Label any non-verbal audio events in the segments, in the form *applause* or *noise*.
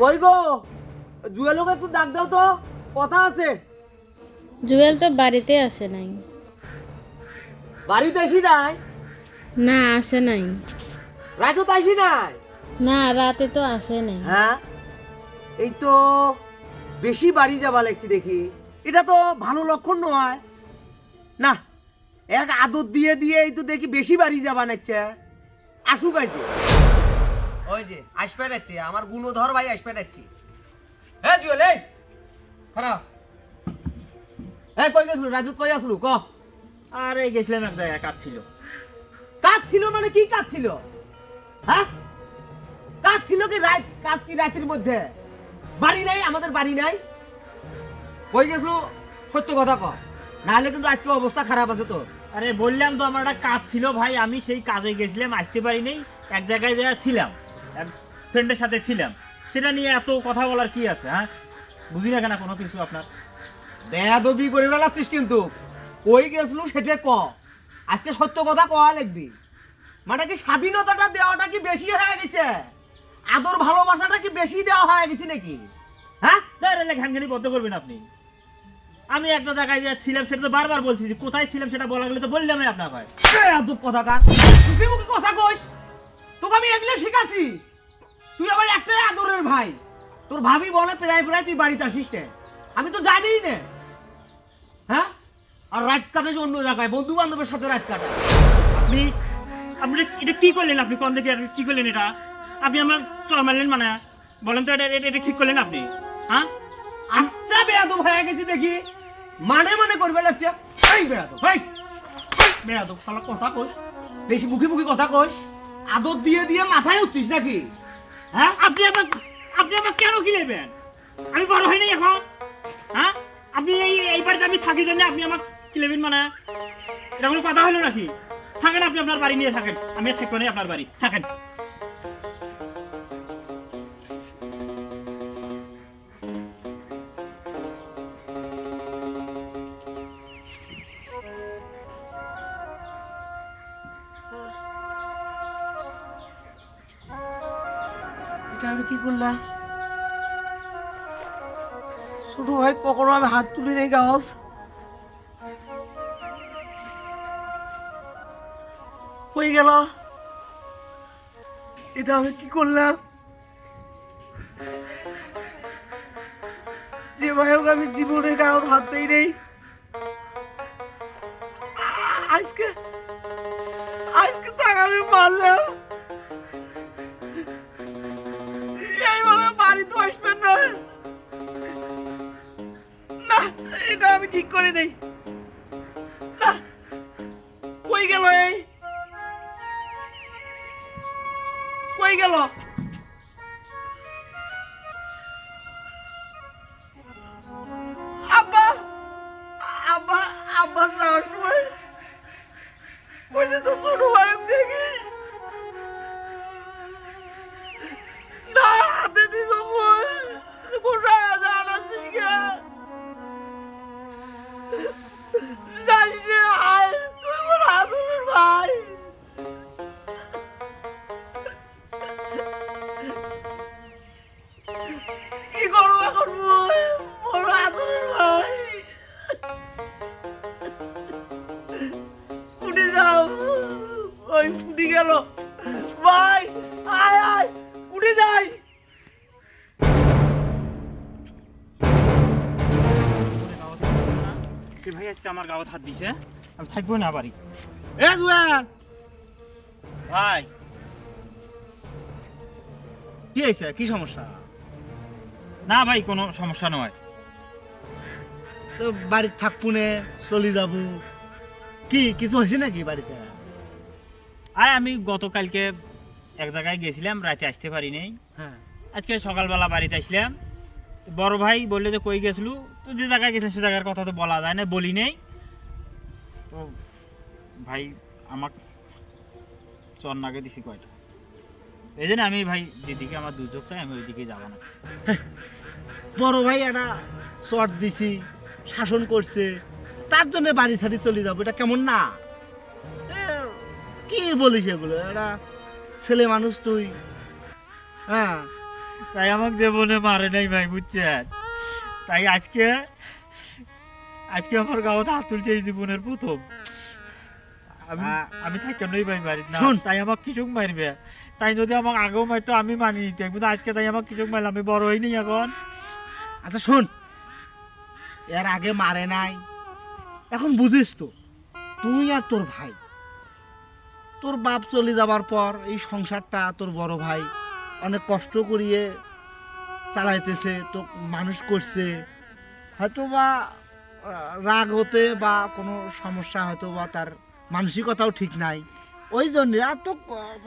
কই গো জুয়েলকে একটু ডাক দাও তো কথা আছে। জুয়েল তো বাড়িতে আসে নাই। বাড়িতে এসি নাই? না আসে নাই। রাতে তো আসি নাই? না রাতে তো আসে নাই। হ্যাঁ? এই তো বেশি বাড়ি যাবা লাগছি দেখি। এটা তো ভালো লক্ষণ নয়। না এক আদর দিয়ে দিয়ে এই তো দেখি বেশি বাড়ি যাবা নাচ্ছে আসুক আইছে ওই যে আসবে নাচ্ছে আমার গুণধর ভাই আসবে নাচ্ছি হ্যাঁ জুয়েল, এই খারাপ হ্যাঁ কই গেছিল? রাজু কই আসলু? ক। আরে, গেছিলাম এক জায়গায় কাজ ছিল কাজ ছিল মানে কি কাজ ছিল হ্যাঁ? কাজ ছিল কি রাত, কাজ কি রাতের মধ্যে? বাড়ি নাই, আমাদের বাড়ি নাই। কই গেছিল? সত্য কথা ক। নাহলে কিন্তু আজকে অবস্থা খারাপ আছে তো আরে, বললাম তো, আমার একটা কাজ ছিল ভাই, আমি সেই কাজে গেছিলাম, আসতে পারি নাই এক জায়গায় যা ছিলাম এক ফ্রেন্ডের সাথে ছিলাম। সেটা নিয়ে এত কথা বলার কি আছে হ্যাঁ? বুঝি না কেন কোনো কিছু আপনার? বেয়াদবি করে বেড়াচ্ছিস কিন্তু। কই গেছিল সেটা ক। আজকে সত্য কথা কয়া লিখবি মানে কি স্বাধীনতাটা দেওয়াটা কি বেশি হয়ে গেছে? আদর ভালোবাসাটা কি বেশি দেওয়া হয়ে গেছে নাকি? হ্যাঁ? তাহলে ঘানঘানি বদ্ধ করবেন আপনি। আমি একটা জায়গায় যা ছিলাম সেটা তো বারবার বলছি কোথায় ছিলাম সেটা বলা গেলে তো বললাম আপনার ভাই কথা কইস তোকে আমি এগুলো শেখাচ্ছি। তুই আবার একটাই আদরের ভাই। তোর ভাবি বলে প্রায় প্রায় তুই বাড়িতে আসিস। আমি তো জানিই না। হ্যাঁ? আর রাত কাটাস অন্য জায়গায়। বন্ধু বান্ধবের সাথে রাত কাটা আপনি আপনি এটা কি করলেন আপনি? কোন দিকে কি করলেন এটা? আপনি আমার চর মারলেন মানে। বলেন তো এটা, এটা- ঠিক করলেন আপনি? হ্যাঁ? আচ্ছা বেয়াদব হয়ে গেছি দেখি। মানে মানে করবে লাগছে। এই বেয়াদব ভাই শালা কথা কই বেশি মুখে মুখে কথা কইস আদর দিয়ে দিয়ে মাথায় উঠছিস নাকি? হ্যাঁ? আপনি আমার আপনি আমার কেন কি নেবেন? আমি বড় হইনি এখন। হ্যাঁ? আপনি এই এই বাড়িতে আমি থাকি জন্য আপনি আমার কি নেবেন মানে? এটা কোনো কথা হলো নাকি? থাকেন আপনি আপনার বাড়ি নিয়ে থাকেন। আমি থাকব না আপনার বাড়ি। থাকেন। আমি কি করলাম? ছোট ভাই কখনো আমি হাত তুলি নেই গাছ হয়ে গেল। এটা আমি কি করলাম? যে ভাই হোক আমি জীবনে গাছ হাত দেই নেই। আজকে আজকে তাকে আমি মারলাম। ঠিক করে নেই। ফুটি গেল। ভাই আয় আয় যাই। ভাই আজকে আমার গাওয়াত হাত দিছে। আমি থাকব না বাড়ি। এ জুয়েল ভাই। কি হয়েছে? কি সমস্যা? না ভাই কোনো সমস্যা নয়। তো বাড়ির থাকব নে চলে যাব। কি কিছু হয়েছে নাকি বাড়িতে? আর আমি গতকালকে এক জায়গায় গেছিলাম রাতে আসতে পারি নাই। হ্যাঁ। আজকে সকালবেলা বাড়িতে আসলাম। বড় ভাই বললে যে কই গেছলু? তো যে জায়গায় গেছিলাম সে জায়গার কথা তো বলা যায় না বলি নেই। তো ভাই আমাক চর নাগে দিছি কয়টা। এই জন্য আমি ভাই যেদিকে আমার দুর্যোগ চাই আমি ওইদিকে যাব না। *laughs* বড় ভাই একটা চট দিছি শাসন করছে তার জন্য বাড়ি ছাড়ি চলে যাব এটা কেমন না? কি বলিস এগুলো? এটা ছেলে মানুষ তুই। হ্যাঁ তাই আমাকে জীবনে মারে নাই ভাই বুঝছেন? তাই আজকে আজকে আমার গাঁৱত হাত তুলছে এই জীবনের প্রথম। আমি আ- আমি থাকতাম নাই ভাই বাড়ি না তাই আমাকে কিছুক মারবে। তাই যদি আমাকে আগেও মারতো আমি মানি নিতাম কিন্তু আজকে তাই আমাকে কিছুক মারলাম। আমি বড় হইনি এখন। আচ্ছা শোন। এর আগে মারে নাই। এখন বুঝিস তো তুই আর তোর ভাই তোর বাপ চলে যাবার পর এই সংসারটা তোর বড় ভাই অনেক কষ্ট করিয়ে চালাইতেছে তো মানুষ করছে। হয়তো বা রাগ হতে বা কোনো সমস্যা হয়তো বা তার মানসিকতাও ঠিক নাই। ওই জন্য আর তো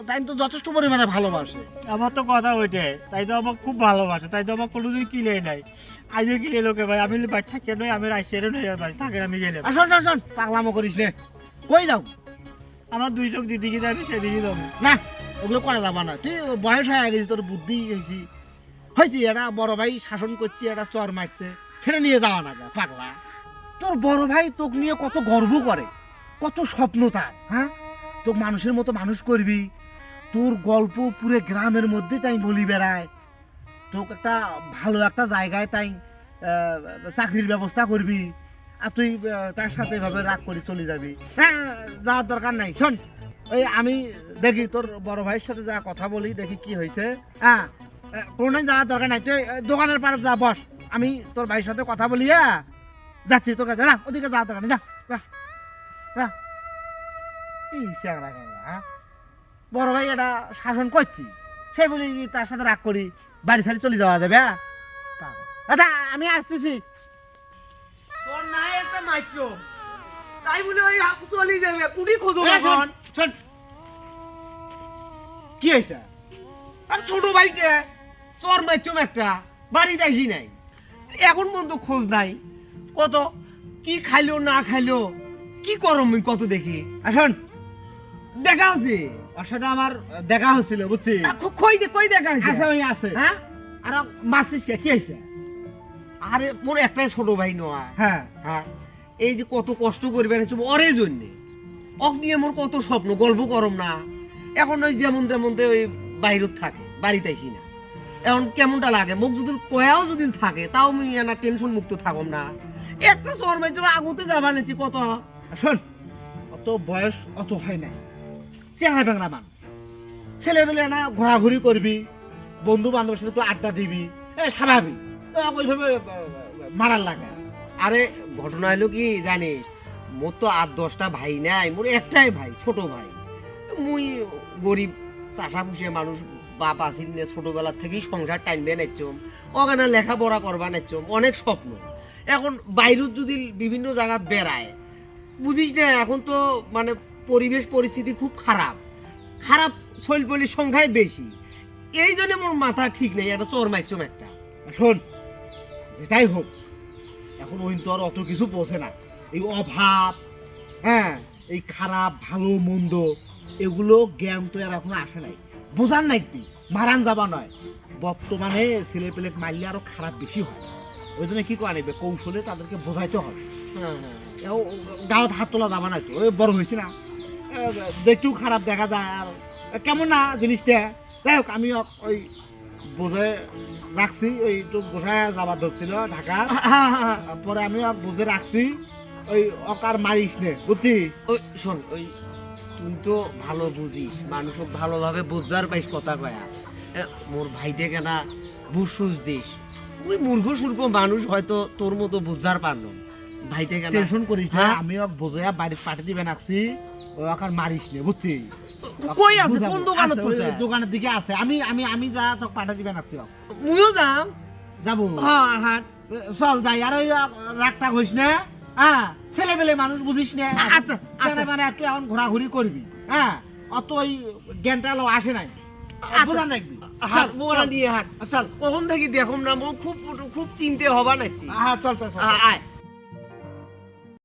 তাই তো যথেষ্ট পরিমাণে ভালোবাসে। আমার তো কথা ওইটাই তাই তো আমাকে খুব ভালোবাসে তাই তো আমার কোনোদিন কিনে নাই। আজকে কিনে লোকে ভাই আমি ভাই কেন আমি রাইসের নই ভাই থাকে আমি গেলে শোন শোন শোন পাগলামো করিস নে। কই যাও? আমার দুই চোখ দিদিকে যাবি সেদিকে যাব। না, ওগুলো করা যাবা না। তুই বয়স হয়ে গেছি, তোর বুদ্ধি হয়েছি। হয়েছি, এটা বড় ভাই শাসন করছি, এটা চর মারছে। সেটা নিয়ে যাওয়া না পাগলা। তোর বড় ভাই তোকে নিয়ে কত গর্ব করে, কত স্বপ্ন তার হ্যাঁ? তোর মানুষের মতো মানুষ করবি। তোর গল্প পুরো গ্রামের মধ্যে তাই বলি বেড়ায়। তোকে একটা ভালো একটা জায়গায় তাই চাকরির ব্যবস্থা করবি। আর তুই তার সাথে এভাবে রাগ করে চলে যাবি। হ্যাঁ যাওয়ার দরকার নাই। শোন ওই আমি দেখি তোর বড় ভাইয়ের সাথে যা কথা বলি, দেখি কি হয়েছে। হ্যাঁ কোনো যাওয়ার দরকার নাই। তুই দোকানের পাড়ে যা, বস। আমি তোর ভাইয়ের সাথে কথা বলি হ্যাঁ? যাচ্ছি তোকে যা, ওদিকে যাওয়ার দরকার নেই, যা হ্যাঁ? বড় ভাই এটা শাসন করছি। সে বলি তার সাথে রাগ করি, বাড়ি ছাড়ি চলে যাওয়া যাবে হ্যাঁ? আচ্ছা আমি আসতেছি। তোর নাই একটা মাইচ্ছ তাই বলে ওই চলে যাবে কুড়ি খোঁজো এখন। শোন। কি হয়েছে? আর ছোট ভাইটে চর মাইচ্ছম একটা বাড়ি দেখি নাই। এখন পর্যন্ত খোঁজ নাই। কত কি খাইলো না খাইলো কি করম কত দেখি? আর শোন। দেখা হচ্ছে ওর সাথে আমার দেখা হচ্ছিল বুঝছিস? খ- কই দে কই দেখা আছে ওই আছে। হ্যাঁ? আর মাসিস কে কি হয়েছে? আরে মোর একটাই ছোট ভাই নয়। হ্যাঁ। হ্যাঁ। এই যে কত কষ্ট করবে না চুপ অরে জন্যে। অক নিয়ে মোর কত স্বপ্ন, গল্প করম না। এখন ওই যেমন তেমন তে ওই বাইরত থাকে, বাড়িতে আসি না। এখন কেমনটা লাগে? মুখ যদি কয়াও যদি থাকে, তাও আমি না টেনশন মুক্ত থাকম না। একটা জ্বর মাইছে আগতে যাবা নেছি কত? শোন, অত বয়স অত হয় নাই। চেহারা ব্যাংরা মান ছেলেবেলে না ঘোরাঘুরি করবি বন্ধু বান্ধবের সাথে একটু আড্ডা দিবি, এ, স্বাভাবিক। ওইভাবে মারার লাগে। আরে, ঘটনা হলো কি জানিস? মোর তো আট দশটা ভাই নাই, মোর একটাই ভাই, ছোট ভাই। মুই গরিব চাষা পুষিয়া মানুষ, বাপ আসিল নে ছোটবেলা থেকেই সংসার টাইমবে নাচ্ছম। ওখানে লেখাপড়া করবা নাচ্ছম, অনেক স্বপ্ন। এখন বাইরেও যদি বিভিন্ন জায়গাত বেড়ায়, বুঝিস না, এখন তো মানে পরিবেশ, পরিস্থিতি খুব খারাপ। খারাপ শৈলপলির সংখ্যাই বেশি। এই জন্য মোর মাথা ঠিক নেই, একটা চোর মাইছম একটা। আর শোন, যেটাই হোক এখন ওই তো আর অত কিছু বোঝে না। এই অভাব হ্যাঁ এই খারাপ ভালো মন্দ এগুলো জ্ঞান তো আর এখন আসে নাই। বোঝার নাই কি? মারান যাবা নয়। বর্তমানে ছেলে পেলে মারলে আরও খারাপ বেশি হয়। ওই জন্য কি করে নেবে কৌশলে তাদেরকে বোঝাইতে হবে। হ্যাঁ হ্যাঁ। গাঁৱত হাত তোলা যাবা নাই তো ওই বড় হয়েছে না। দেখতেও খারাপ দেখা যায়। আর কেমন না জিনিসটা? যাই হোক আমি ওই বোঝে রাখছি ওই একটু বোঝায় যাবার ধরছিল ঢাকা পরে আমি বুঝে রাখছি ওই অকার মারিস নে বুঝছি? ওই শোন ওই তুই তো ভালো বুঝিস মানুষও ভালোভাবে বুঝার পাইস কথা কয়া। মোর ভাইটে কেনা বুঝুস দিস। ওই মূর্খ সূর্খ মানুষ হয়তো তোর মতো বুঝার পারল ভাইটে কেনা টেনশন করিস না হ্যাঁ? আমি বুঝে বাড়ির পাঠিয়ে দিবে রাখছি ও অকার মারিস নে বুঝছি? কই আছে? কোন দোকানে তো দোকানের দিকে আছে। আমি আমি আমি যা তোকে পাঠিয়ে দিবে রাখছি মুইও যাম। যাব। হ্যাঁ হ্যাঁ চল যাই। আর ওই রাগটা হইস না হ্যাঁ ছেলে পেলে মানুষ বুঝিস না। আচ্ছা আচ্ছা। মানে একটু এখন ঘোরাঘুরি করবি হ্যাঁ? অত ওই জ্ঞানটা আসে নাই। আচ্ছা। হাট মোরা নিয়ে হাট। চল। কখন থেকে দেখুন না খুব খুব চিনতে হবা নাচ্ছি হ্যাঁ চল চল চল। আয়।